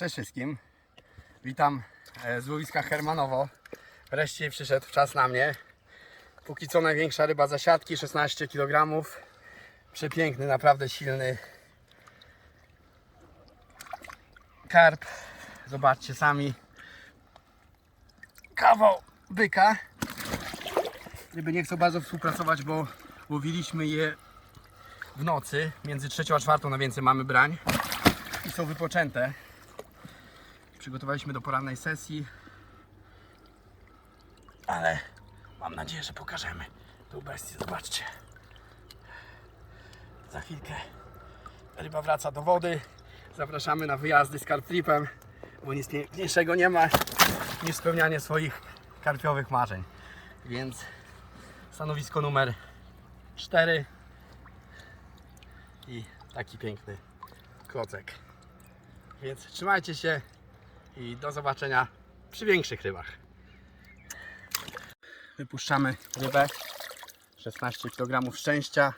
Cześć wszystkim. Witam e, z łowiska Hermanowo. Wreszcie przyszedł czas na mnie. Póki co największa ryba zasiadki, 16 kg. Przepiękny, naprawdę silny karp. Zobaczcie sami. Kawał byka. Ryby nie chcą bardzo współpracować, bo łowiliśmy je w nocy. Między trzecią a czwartą na więcej mamy brań. I są wypoczęte. Przygotowaliśmy do porannej sesji. Ale mam nadzieję, że pokażemy tą bestię. Zobaczcie. Za chwilkę ryba wraca do wody. Zapraszamy na wyjazdy z karplipem, bo nic piękniejszego nie ma niż spełnianie swoich karpiowych marzeń. Więc stanowisko numer 4 i taki piękny klocek. Więc trzymajcie się i do zobaczenia przy większych rybach. Wypuszczamy rybę. 16 kg szczęścia.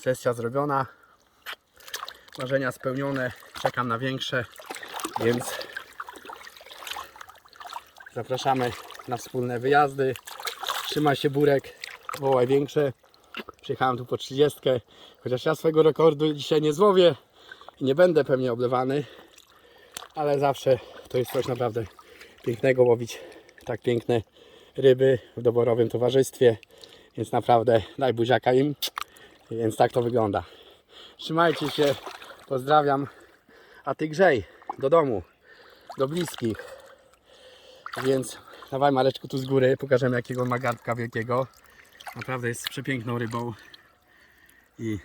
Sesja zrobiona. Marzenia spełnione. Czekam na większe, więc zapraszamy na wspólne wyjazdy. Trzymaj się burek, wołaj większe. Przyjechałem tu po 30, chociaż ja swojego rekordu dzisiaj nie złowię i nie będę pewnie oblewany, ale zawsze to jest coś naprawdę pięknego łowić tak piękne ryby w doborowym towarzystwie, więc naprawdę daj buziaka im, więc tak to wygląda. Trzymajcie się, pozdrawiam, a Ty grzej do domu, do bliskich, więc dawaj Mareczku tu z góry, pokażemy jakiego ma wielkiego, naprawdę jest przepiękną rybą. I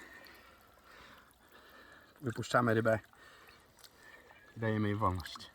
wypuszczamy rybę, dajemy jej wolność.